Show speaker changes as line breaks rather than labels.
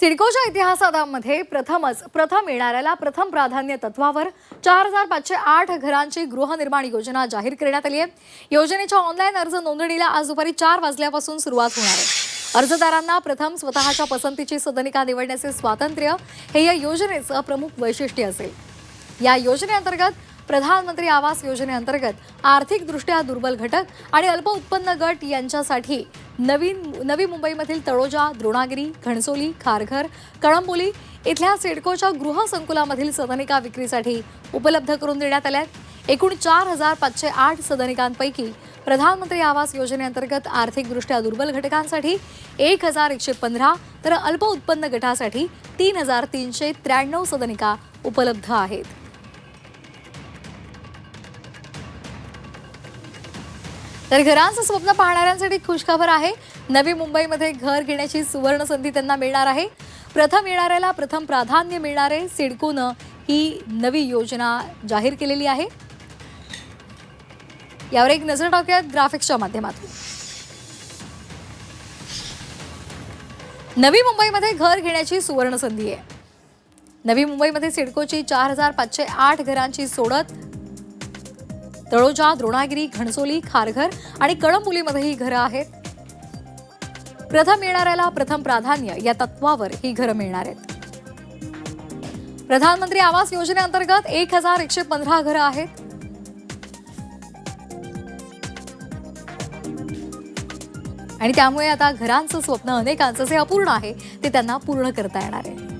सिडकोच्या इतिहासामध्ये प्रथमच प्रथम येणाऱ्याला प्रथम प्राधान्य तत्वावर चार हजार पाचशे आठ घरांची गृहनिर्माण योजना जाहीर करण्यात आली आहे. योजनेच्या ऑनलाईन अर्ज नोंदणीला आज दुपारी चार वाजल्यापासून सुरुवात होणार आहे. अर्जदारांना प्रथम स्वतःच्या पसंतीची सदनिका निवडण्याचे स्वातंत्र्य हे या योजनेचं प्रमुख वैशिष्ट्य असेल. या योजनेअंतर्गत प्रधानमंत्री आवास योजनेअंतर्गत आर्थिकदृष्ट्या दुर्बल घटक आणि अल्प उत्पन्न गट यांच्यासाठी नवीन नवी मुंबईमधील तळोजा द्रोणागिरी घणसोली खारघर कळंबोली इथल्या सिडकोच्या गृहसंकुलामधील सदनिका विक्रीसाठी उपलब्ध करून देण्यात आल्या आहेत. एकूण चार हजार पाचशे आठ सदनिकांपैकी प्रधानमंत्री आवास योजनेअंतर्गत आर्थिकदृष्ट्या दुर्बल घटकांसाठी एक हजार एकशे पंधरा तर अल्प उत्पन्न गटासाठी तीन हजार तीनशे त्र्याण्णव सदनिका उपलब्ध आहेत. तर घरांचं स्वप्न पाहणाऱ्यांसाठी खुशखबर आहे. नवी मुंबईमध्ये घर घेण्याची सुवर्ण संधी त्यांना मिळणार आहे. प्रथम येणाऱ्याला प्रथम प्राधान्य मिळणारे सिडकोनं ही नवी योजना जाहीर केलेली आहे. यावर एक नजर टाकूयात ग्राफिक्सच्या माध्यमातून. नवी मुंबईमध्ये घर घेण्याची सुवर्ण संधी आहे. नवी मुंबईमध्ये सिडकोची चार हजार पाचशे आठ घरांची सोडत तळोजा द्रोणागिरी घणसोली खारघर आणि कळंबोलीमध्ये ही घरं आहेत. प्रथम येणाऱ्याला प्रथम प्राधान्य या तत्वावर ही घरं मिळणार आहेत. प्रधानमंत्री आवास योजनेअंतर्गत एक हजार एकशे पंधरा घरं आहेत. आणि त्यामुळे आता घरांचं स्वप्न अनेकांचं जे अपूर्ण आहे ते त्यांना पूर्ण करता येणार आहे.